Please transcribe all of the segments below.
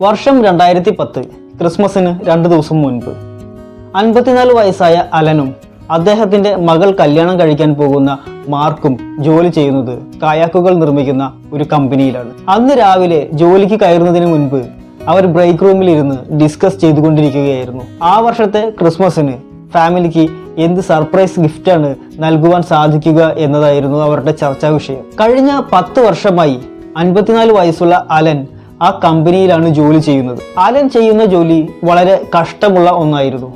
വർഷം രണ്ടായിരത്തി പത്ത് ക്രിസ്മസിന് രണ്ട് ദിവസം മുൻപ്. അൻപത്തിനാല് വയസ്സായ അലനും അദ്ദേഹത്തിന്റെ മകൾ കല്യാണം കഴിക്കാൻ പോകുന്ന മാർക്കും ജോലി ചെയ്യുന്നത് കായാക്കുകൾ നിർമ്മിക്കുന്ന ഒരു കമ്പനിയിലാണ്. അന്ന് രാവിലെ ജോലിക്ക് കയറുന്നതിന് മുൻപ് അവർ ബ്രേക്ക് റൂമിൽ ഇരുന്ന് ഡിസ്കസ് ചെയ്തുകൊണ്ടിരിക്കുകയായിരുന്നു. ആ വർഷത്തെ ക്രിസ്മസിന് ഫാമിലിക്ക് എന്ത് സർപ്രൈസ് ഗിഫ്റ്റാണ് നൽകുവാൻ സാധിക്കുക എന്നതായിരുന്നു അവരുടെ ചർച്ചാ വിഷയം. കഴിഞ്ഞ പത്ത് വർഷമായി അൻപത്തിനാല് വയസ്സുള്ള അലൻ ആ കമ്പനിയിലാണ് ജോലി ചെയ്യുന്നത്. അലൻ ചെയ്യുന്ന ജോലി വളരെ കഷ്ടമുള്ള ഒന്നായിരുന്നു.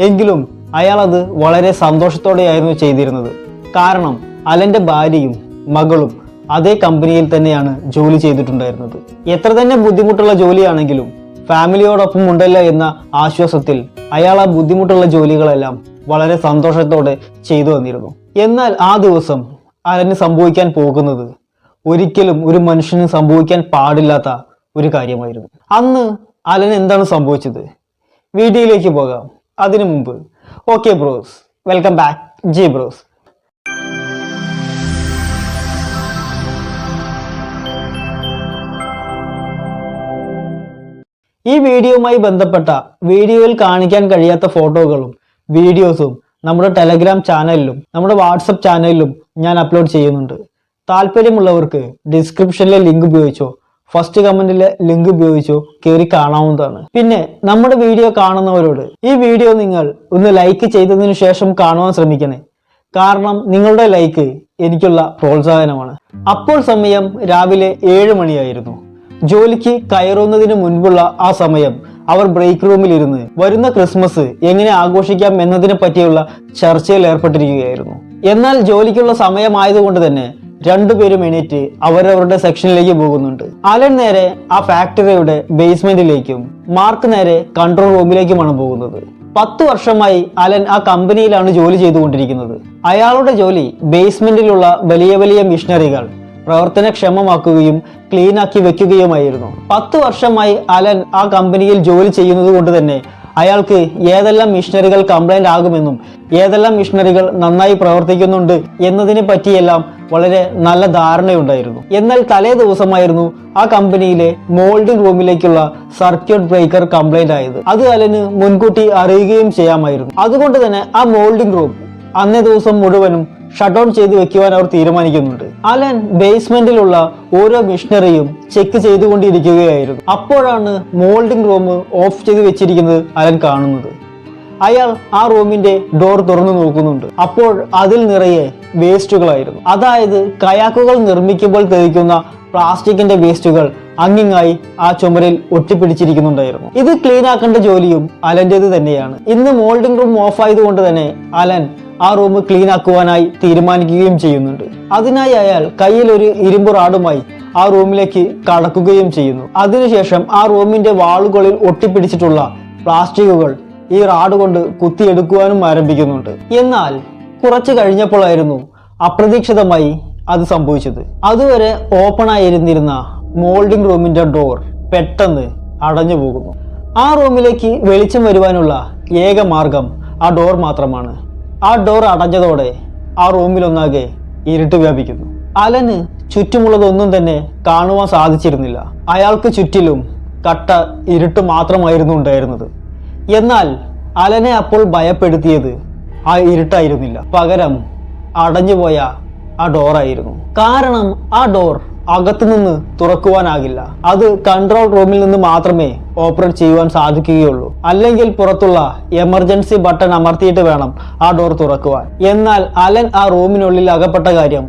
എങ്കിലും അയാൾ അത് വളരെ സന്തോഷത്തോടെയായിരുന്നു ചെയ്തിരുന്നത്. കാരണം അലന്റെ ഭാര്യയും മകളും അതേ കമ്പനിയിൽ തന്നെയാണ് ജോലി ചെയ്തിട്ടുണ്ടായിരുന്നത്. എത്ര തന്നെ ബുദ്ധിമുട്ടുള്ള ജോലിയാണെങ്കിലും ഫാമിലിയോടൊപ്പം ഉണ്ടല്ലോ എന്ന ആശ്വാസത്തിൽ അയാൾ ആ ബുദ്ധിമുട്ടുള്ള ജോലികളെല്ലാം വളരെ സന്തോഷത്തോടെ ചെയ്തു വന്നിരുന്നു എന്നാൽ ആ ദിവസം അലന് സംഭവിക്കാൻ പോകുന്നത് ഒരിക്കലും ഒരു മനുഷ്യന് സംഭവിക്കാൻ പാടില്ലാത്ത ഒരു കാര്യമായിരുന്നു. അന്ന് അലൻ എന്താണ് സംഭവിച്ചത്? വീഡിയോയിലേക്ക് പോകാം. അതിനു മുമ്പ്. Okay bros welcome back G bros ഈ വീഡിയോയുമായി ബന്ധപ്പെട്ട വീഡിയോയിൽ കാണിക്കാൻ കഴിയാത്ത ഫോട്ടോകളും വീഡിയോസും നമ്മുടെ ടെലഗ്രാം ചാനലിലും നമ്മുടെ വാട്സപ്പ് ചാനലിലും ഞാൻ അപ്ലോഡ് ചെയ്യുന്നുണ്ട്. താല്പര്യമുള്ളവർക്ക് ഡിസ്ക്രിപ്ഷനിലെ ലിങ്ക് ഉപയോഗിച്ചോ? ഫസ്റ്റ് കമന്റിലെ ലിങ്ക് ഉപയോഗിച്ചു കയറി കാണാവുന്നതാണ്. പിന്നെ നമ്മുടെ വീഡിയോ കാണുന്നവരോട് ഈ വീഡിയോ നിങ്ങൾ ഒന്ന് ലൈക്ക് ചെയ്തതിനു ശേഷം കാണുവാൻ ശ്രമിക്കണേ. കാരണം നിങ്ങളുടെ ലൈക്ക് എനിക്കുള്ള പ്രോത്സാഹനമാണ്. അപ്പോൾ സമയം രാവിലെ ഏഴ് മണിയായിരുന്നു. ജോലിക്ക് കയറുന്നതിന് മുൻപുള്ള ആ സമയം അവർ ബ്രേക്ക് റൂമിൽ ഇരുന്ന് വരുന്ന ക്രിസ്മസ് എങ്ങനെ ആഘോഷിക്കാം എന്നതിനെ പറ്റിയുള്ള ചർച്ചയിൽ ഏർപ്പെട്ടിരിക്കുകയായിരുന്നു. എന്നാൽ ജോലിക്കുള്ള സമയമായതുകൊണ്ട് തന്നെ രണ്ടുപേരും എണീറ്റ് അവരവരുടെ സെക്ഷനിലേക്ക് പോകുന്നുണ്ട്. അലൻ നേരെ ആ ഫാക്ടറിയുടെ ബേസ്മെന്റിലേക്കും മാർക്ക് നേരെ കൺട്രോൾ റൂമിലേക്കുമാണ് പോകുന്നത്. പത്ത് വർഷമായി അലൻ ആ കമ്പനിയിലാണ് ജോലി ചെയ്തുകൊണ്ടിരിക്കുന്നത്. അയാളുടെ ജോലി ബേസ്മെന്റിലുള്ള വലിയ വലിയ മിഷനറികൾ പ്രവർത്തനക്ഷമമാക്കുകയും ക്ലീനാക്കി വെക്കുകയുമായിരുന്നു. പത്ത് വർഷമായി അലൻ ആ കമ്പനിയിൽ ജോലി ചെയ്യുന്നത് കൊണ്ട് തന്നെ അയാൾക്ക് ഏതെല്ലാം മിഷണറികൾ കംപ്ലൈന്റ് ആകുമെന്നും ഏതെല്ലാം മിഷണറികൾ നന്നായി പ്രവർത്തിക്കുന്നുണ്ട് എന്നതിനെ പറ്റിയെല്ലാം വളരെ നല്ല ധാരണയുണ്ടായിരുന്നു. എന്നാൽ തലേ ദിവസമായിരുന്നു ആ കമ്പനിയിലെ മോൾഡിംഗ് റൂമിലേക്കുള്ള സർക്യൂട്ട് ബ്രേക്കർ കംപ്ലൈന്റ് ആയത്. അത് അലന് മുൻകൂട്ടി അറിയുകയും ചെയ്യാമായിരുന്നു. അതുകൊണ്ട് തന്നെ ആ മോൾഡിംഗ് റൂം അന്നേ ദിവസം മുഴുവനും ഷട്ട് ഡൗൺ ചെയ്ത് വെക്കുവാൻ അവർ തീരുമാനിക്കുന്നുണ്ട്. അലൻ ബേസ്മെന്റിലുള്ള ഓരോ മിഷനറിയും ചെക്ക് ചെയ്തുകൊണ്ടിരിക്കുകയായിരുന്നു. അപ്പോഴാണ് മോൾഡിംഗ് റൂം ഓഫ് ചെയ്ത് വെച്ചിരിക്കുന്നത് അലൻ കാണുന്നത്. അയാൾ ആ റൂമിന്റെ ഡോർ തുറന്നു നോക്കുന്നുണ്ട്. അപ്പോൾ അതിൽ നിറയെ വേസ്റ്റുകളായിരുന്നു. അതായത് കയാക്കുകൾ നിർമ്മിക്കുമ്പോൾ തെളിക്കുന്ന പ്ലാസ്റ്റിക്കിന്റെ വേസ്റ്റുകൾ അങ്ങിങ്ങായി ആ ചുമരിൽ ഒട്ടിപ്പിടിച്ചിരിക്കുന്നുണ്ടായിരുന്നു. ഇത് ക്ലീൻ ആക്കേണ്ട ജോലിയും അലന്റേത് തന്നെയാണ്. ഇന്ന് മോൾഡിംഗ് റൂം ഓഫ് ആയതുകൊണ്ട് തന്നെ അലൻ ആ റൂം ക്ലീൻ ആക്കുവാനായി തീരുമാനിക്കുകയും ചെയ്യുന്നുണ്ട്. അതിനായി അയാൾ കയ്യിൽ ഒരു ഇരുമ്പ് റാഡുമായി ആ റൂമിലേക്ക് കടക്കുകയും ചെയ്യുന്നു. അതിനുശേഷം ആ റൂമിന്റെ വാളുകളിൽ ഒട്ടിപ്പിടിച്ചിട്ടുള്ള പ്ലാസ്റ്റിക്കുകൾ ഈ റാഡ് കൊണ്ട് കുത്തിയെടുക്കുവാനും ആരംഭിക്കുന്നുണ്ട്. എന്നാൽ കുറച്ചു കഴിഞ്ഞപ്പോഴായിരുന്നു അപ്രതീക്ഷിതമായി അത് സംഭവിച്ചത്. അതുവരെ ഓപ്പൺ ആയിരുന്നിരുന്ന മോൾഡിംഗ് റൂമിന്റെ ഡോർ പെട്ടെന്ന് അടഞ്ഞു പോകുന്നു. ആ റൂമിലേക്ക് വെളിച്ചം വരുവാനുള്ള ഏക മാർഗം ആ ഡോർ മാത്രമാണ്. ആ ഡോർ അടഞ്ഞതോടെ ആ റൂമിലൊന്നാകെ ഇരുട്ട് വ്യാപിക്കുന്നു. അലന് ചുറ്റുമുള്ളതൊന്നും തന്നെ കാണുവാൻ സാധിച്ചിരുന്നില്ല. അയാൾക്ക് ചുറ്റിലും കട്ട ഇരുട്ട് മാത്രമായിരുന്നു ഉണ്ടായിരുന്നത്. എന്നാൽ അലനെ അപ്പോൾ ഭയപ്പെടുത്തിയത് ആ ഇരുട്ടായിരുന്നില്ല. പകരം അടഞ്ഞുപോയ ആ ഡോറായിരുന്നു കാരണം ആ ഡോർ അകത്തുനിന്ന് തുറക്കുവാനാകില്ല. അത് കൺട്രോൾ റൂമിൽ നിന്ന് മാത്രമേ ഓപ്പറേറ്റ് ചെയ്യുവാൻ സാധിക്കുകയുള്ളൂ. അല്ലെങ്കിൽ പുറത്തുള്ള എമർജൻസി ബട്ടൺ അമർത്തിയിട്ട് വേണം ആ ഡോർ തുറക്കുവാൻ. എന്നാൽ അലൻ ആ റൂമിനുള്ളിൽ അകപ്പെട്ട കാര്യം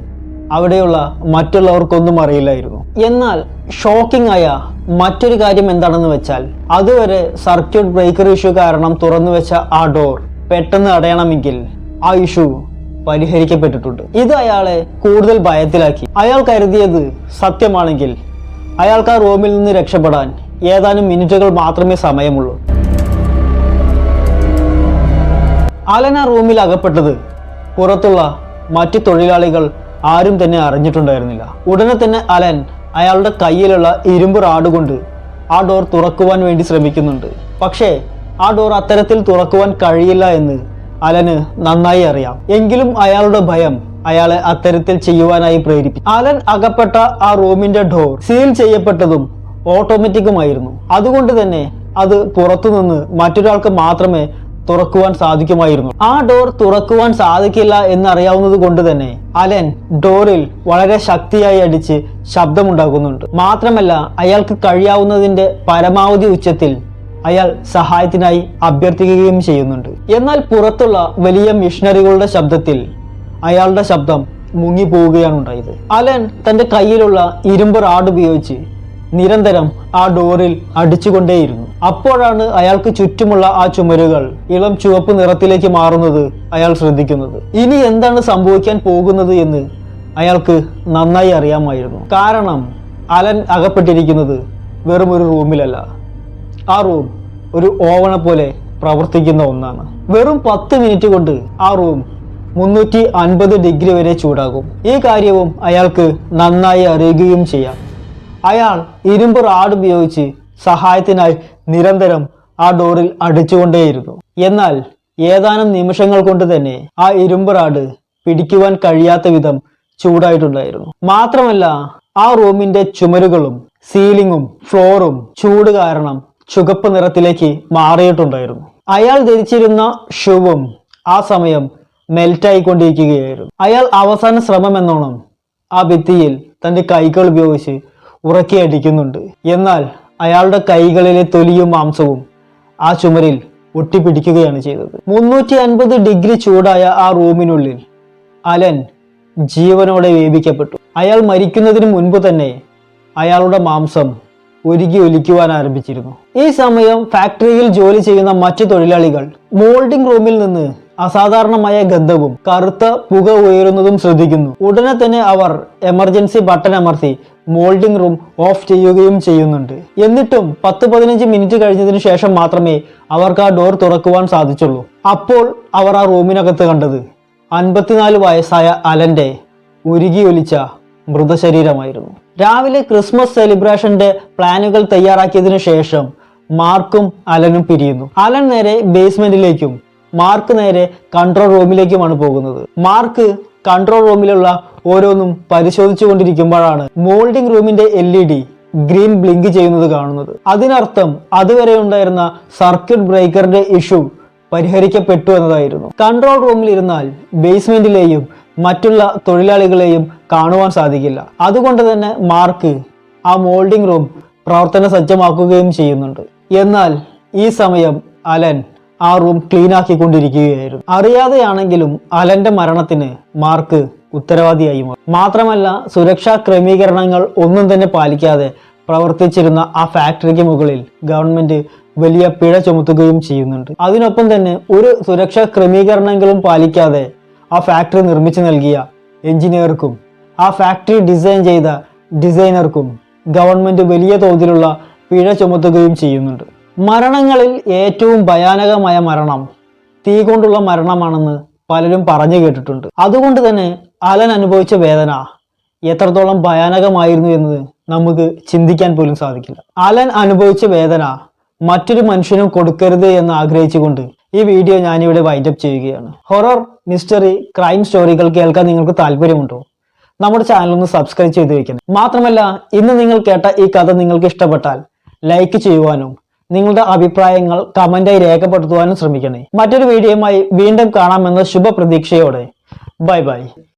അവിടെയുള്ള മറ്റുള്ളവർക്കൊന്നും അറിയില്ലായിരുന്നു. എന്നാൽ ഷോക്കിംഗ് ആയ മറ്റൊരു കാര്യം എന്താണെന്ന് വെച്ചാൽ അതുവരെ സർക്യൂട്ട് ബ്രേക്കർ ഇഷ്യൂ കാരണം തുറന്നു വെച്ച ആ ഡോർ പെട്ടെന്ന് അടയണമെങ്കിൽ ആ ഇഷ്യൂ പരിഹരിക്കപ്പെട്ടിട്ടുണ്ട്. ഇത് അയാളെ കൂടുതൽ ഭയത്തിലാക്കി. അയാൾ കരുതിയത് സത്യമാണെങ്കിൽ അയാൾക്ക് ആ റൂമിൽ നിന്ന് രക്ഷപ്പെടാൻ ഏതാനും മിനിറ്റുകൾ മാത്രമേ സമയമുള്ളൂ. അലൻ ആ റൂമിൽ അകപ്പെട്ടത് പുറത്തുള്ള മറ്റു തൊഴിലാളികൾ ആരും തന്നെ അറിഞ്ഞിട്ടുണ്ടായിരുന്നില്ല. ഉടനെ തന്നെ അലൻ അയാളുടെ കയ്യിലുള്ള ഇരുമ്പ് റാഡ് കൊണ്ട് ആ ഡോർ തുറക്കുവാൻ വേണ്ടി ശ്രമിക്കുന്നുണ്ട്. പക്ഷേ ആ ഡോർ അത്തരത്തിൽ തുറക്കുവാൻ കഴിയില്ല എന്ന് അലന് നന്നായി അറിയാം. എങ്കിലും അയാളുടെ ഭയം അയാളെ അത്തരത്തിൽ ചെയ്യുവാനായി പ്രേരിപ്പിച്ചു. അലൻ അകപ്പെട്ട ആ റൂമിന്റെ ഡോർ സീൽ ചെയ്യപ്പെട്ടതും ഓട്ടോമാറ്റിക്കുമായിരുന്നു. അതുകൊണ്ട് തന്നെ അത് പുറത്തുനിന്ന് മറ്റൊരാൾക്ക് മാത്രമേ തുറക്കുവാൻ സാധിക്കുമായിരുന്നു. ആ ഡോർ തുറക്കുവാൻ സാധിക്കില്ല എന്നറിയാവുന്നത് കൊണ്ട് തന്നെ അലൻ ഡോറിൽ വളരെ ശക്തിയായി അടിച്ച് ശബ്ദമുണ്ടാക്കുന്നുണ്ട്. മാത്രമല്ല അയാൾക്ക് കഴിയാവുന്നതിന്റെ പരമാവധി ഉച്ചത്തിൽ അയാൾ സഹായത്തിനായി അഭ്യർത്ഥിക്കുകയും ചെയ്യുന്നുണ്ട്. എന്നാൽ പുറത്തുള്ള വലിയ മിഷണറികളുടെ ശബ്ദത്തിൽ അയാളുടെ ശബ്ദം മുങ്ങിപ്പോവുകയാണ് ഉണ്ടായത്. അലൻ തന്റെ കയ്യിലുള്ള ഇരുമ്പ് റാഡ് ഉപയോഗിച്ച് നിരന്തരം ആ ഡോറിൽ അടിച്ചുകൊണ്ടേയിരുന്നു. അപ്പോഴാണ് അയാൾക്ക് ചുറ്റുമുള്ള ആ ചുമരുകൾ ഇളം ചുവപ്പ് നിറത്തിലേക്ക് മാറുന്നത് അയാൾ ശ്രദ്ധിക്കുന്നത്. ഇനി എന്താണ് സംഭവിക്കാൻ പോകുന്നത് എന്ന് അയാൾക്ക് നന്നായി അറിയാമായിരുന്നു. കാരണം അലൻ അകപ്പെട്ടിരിക്കുന്നത് വെറുമൊരു റൂമിലല്ല. ആ റൂം ഒരു ഓവണ പോലെ പ്രവർത്തിക്കുന്ന ഒന്നാണ്. വെറും പത്ത് മിനിറ്റ് കൊണ്ട് ആ റൂം മുന്നൂറ്റി അൻപത് ഡിഗ്രി വരെ ചൂടാകും. ഈ കാര്യവും അയാൾക്ക് നന്നായി അറിയുകയും ചെയ്യാം. അയാൾ ഇരുമ്പ് റാഡ് ഉപയോഗിച്ച് സഹായത്തിനായി നിരന്തരം ആ ഡോറിൽ അടിച്ചുകൊണ്ടേയിരുന്നു. എന്നാൽ ഏതാനും നിമിഷങ്ങൾ കൊണ്ട് തന്നെ ആ ഇരുമ്പ് റാഡ് പിടിക്കുവാൻ കഴിയാത്ത വിധം ചൂടായിട്ടുണ്ടായിരുന്നു. മാത്രമല്ല ആ റൂമിന്റെ ചുമരുകളും സീലിങ്ങും ഫ്ലോറും ചൂട് കാരണം ചുവപ്പ് നിറത്തിലേക്ക് മാറിയിട്ടുണ്ടായിരുന്നു. അയാൾ ധരിച്ചിരുന്ന ഷൂവും ആ സമയം മെൽറ്റായിക്കൊണ്ടിരിക്കുകയായിരുന്നു. അയാൾ അവസാന ശ്രമം എന്നോണം ആ ഭിത്തിയിൽ തന്റെ കൈകൾ ഉപയോഗിച്ച് ഉറക്കി അടിക്കുന്നുണ്ട്. എന്നാൽ അയാളുടെ കൈകളിലെ തൊലിയും മാംസവും ആ ചുമരിൽ ഒട്ടിപ്പിടിക്കുകയാണ് ചെയ്തത്. മുന്നൂറ്റി അൻപത് ഡിഗ്രി ചൂടായ ആ റൂമിനുള്ളിൽ അലൻ ജീവനോടെ വേവിക്കപ്പെട്ടു. അയാൾ മരിക്കുന്നതിന് മുൻപ് തന്നെ അയാളുടെ മാംസം ഒരുക്കി ഒലിക്കുവാൻ ആരംഭിച്ചിരുന്നു. ഈ സമയം ഫാക്ടറിയിൽ ജോലി ചെയ്യുന്ന മറ്റു തൊഴിലാളികൾ മോൾഡിംഗ് റൂമിൽ നിന്ന് അസാധാരണമായ ഗന്ധവും കറുത്ത പുക ഉയരുന്നതും ശ്രദ്ധിക്കുന്നു. ഉടനെ തന്നെ അവർ എമർജൻസി ബട്ടൺ അമർത്തി മോൾഡിംഗ് റൂം ഓഫ് ചെയ്യുകയും ചെയ്യുന്നുണ്ട്. എന്നിട്ടും പത്ത് പതിനഞ്ച് മിനിറ്റ് കഴിഞ്ഞതിന് ശേഷം മാത്രമേ അവർക്ക് ആ ഡോർ തുറക്കുവാൻ സാധിച്ചുള്ളൂ. അപ്പോൾ അവർ ആ റൂമിനകത്ത് കണ്ടത് അൻപത്തിനാല് വയസ്സായ അലന്റെ ഉരുകിയൊലിച്ച മൃതശരീരമായിരുന്നു. രാവിലെ ക്രിസ്മസ് സെലിബ്രേഷന്റെ പ്ലാനുകൾ തയ്യാറാക്കിയതിനു ശേഷം മാർക്കും അലനും പിരിയുന്നു. അലൻ നേരെ ബേസ്മെന്റിലേക്കും മാർക്ക് നേരെ കൺട്രോൾ റൂമിലേക്കുമാണ് പോകുന്നത്. മാർക്ക് കൺട്രോൾ റൂമിലുള്ള ഓരോന്നും പരിശോധിച്ചു കൊണ്ടിരിക്കുമ്പോഴാണ് മോൾഡിംഗ് റൂമിന്റെ L E D green blink ചെയ്യുന്നത് കാണുന്നത്. അതിനർത്ഥം അതുവരെ ഉണ്ടായിരുന്ന സർക്യൂട്ട് ബ്രേക്കറിന്റെ ഇഷ്യൂ പരിഹരിക്കപ്പെട്ടു എന്നതായിരുന്നു. കൺട്രോൾ റൂമിൽ ഇരുന്നാൽ ബേസ്മെന്റിലെയും മറ്റുള്ള തൊഴിലാളികളെയും കാണുവാൻ സാധിക്കില്ല. അതുകൊണ്ട് തന്നെ മാർക്ക് ആ മോൾഡിംഗ് റൂം പ്രവർത്തന സജ്ജമാക്കുകയും ചെയ്യുന്നുണ്ട്. എന്നാൽ ഈ സമയം അലൻ ആ റൂം ക്ലീൻ ആക്കിക്കൊണ്ടിരിക്കുകയായിരുന്നു. അറിയാതെയാണെങ്കിലും അലന്റെ മരണത്തിന് മാർക്ക് ഉത്തരവാദിയായി മാറി. മാത്രമല്ല സുരക്ഷാ ക്രമീകരണങ്ങൾ ഒന്നും തന്നെ പാലിക്കാതെ പ്രവർത്തിച്ചിരുന്ന ആ ഫാക്ടറിക്ക് മുകളിൽ ഗവൺമെന്റ് വലിയ പിഴ ചുമത്തുകയും ചെയ്യുന്നുണ്ട്. അതിനൊപ്പം തന്നെ ഒരു സുരക്ഷാ ക്രമീകരണങ്ങളും പാലിക്കാതെ ആ ഫാക്ടറി നിർമ്മിച്ചു നൽകിയ എഞ്ചിനീയർക്കും ആ ഫാക്ടറി ഡിസൈൻ ചെയ്ത ഡിസൈനർക്കും ഗവൺമെന്റ് വലിയ തോതിലുള്ള പിഴ ചുമത്തുകയും ചെയ്യുന്നുണ്ട്. മരണങ്ങളിൽ ഏറ്റവും ഭയാനകമായ മരണം തീ കൊണ്ടുള്ള മരണമാണെന്ന് പലരും പറഞ്ഞു കേട്ടിട്ടുണ്ട്. അതുകൊണ്ട് തന്നെ അലൻ അനുഭവിച്ച വേദന എത്രത്തോളം ഭയാനകമായിരുന്നു എന്ന് നമുക്ക് ചിന്തിക്കാൻ പോലും സാധിക്കില്ല. അലൻ അനുഭവിച്ച വേദന മറ്റൊരു മനുഷ്യനും കൊടുക്കരുത് എന്ന് ആഗ്രഹിച്ചുകൊണ്ട് ഈ വീഡിയോ ഞാനിവിടെ വൈൻഡപ്പ് ചെയ്യുകയാണ്. ഹൊറർ മിസ്റ്ററി ക്രൈം സ്റ്റോറികൾ കേൾക്കാൻ നിങ്ങൾക്ക് താല്പര്യമുണ്ടോ? നമ്മുടെ ചാനൽ ഒന്ന് സബ്സ്ക്രൈബ് ചെയ്ത് വെക്കണം. മാത്രമല്ല ഇന്ന് നിങ്ങൾ കേട്ട ഈ കഥ നിങ്ങൾക്ക് ഇഷ്ടപ്പെട്ടാൽ ലൈക്ക് ചെയ്യുവാനും നിങ്ങളുടെ അഭിപ്രായങ്ങൾ കമന്റായി രേഖപ്പെടുത്തുവാനും ശ്രമിക്കണേ. മറ്റൊരു വീഡിയോയുമായി വീണ്ടും കാണാമെന്ന ശുഭപ്രതീക്ഷയോടെ. Bye bye